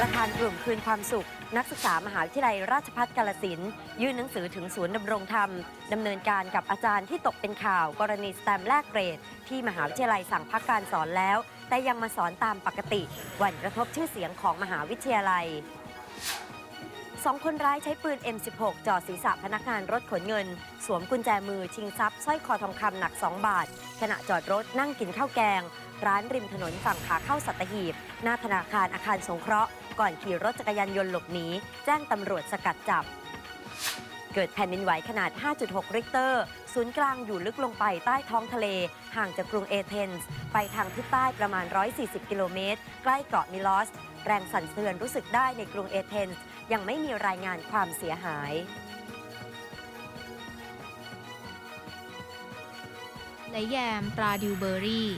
ประธานกลุ่มคืนความสุข นักศึกษามหาวิทยาลัยราชภัฏกาลสินยื่นหนังสือถึงศูนย์ดำรงธรรมดำเนินการกับอาจารย์ที่ตกเป็นข่าว กรณีสแตมแลกเกรด ที่มหาวิทยาลัยสั่งพักการสอนแล้ว แต่ยังมาสอนตามปกติหวั่นกระทบชื่อเสียงของมหาวิทยาลัยสองคนร้ายใช้ปืน M16 จ่อศีรษะพนักงานรถขนเงิน สวมกุญแจมือชิงทรัพย์สร้อยคอทองคำหนัก 2 บาท ขณะจอดรถนั่งกินข้าวแกง ร้านริมถนนฝั่งขาเข้าสัตหีบ หน้าธนาคารอาคารสงเคราะห์ ก่อนขี่รถจักรยานยนต์หลบหนี แจ้งตำรวจสกัดจับ เกิดแผ่นดินไหวขนาด 5.6 ริกเตอร์ ศูนย์กลางอยู่ลึกลงไปใต้ท้องทะเล ห่างจากกรุงเอเธนส์ ไปทางทิศใต้ประมาณ 140 กิโลเมตร ใกล้เกาะมิลอส แรงสั่นสะเทือนรู้สึกได้ในกรุงเอเธนส์ ยังไม่มีรายงานความเสียหายและแยมตราดิวเบอรี่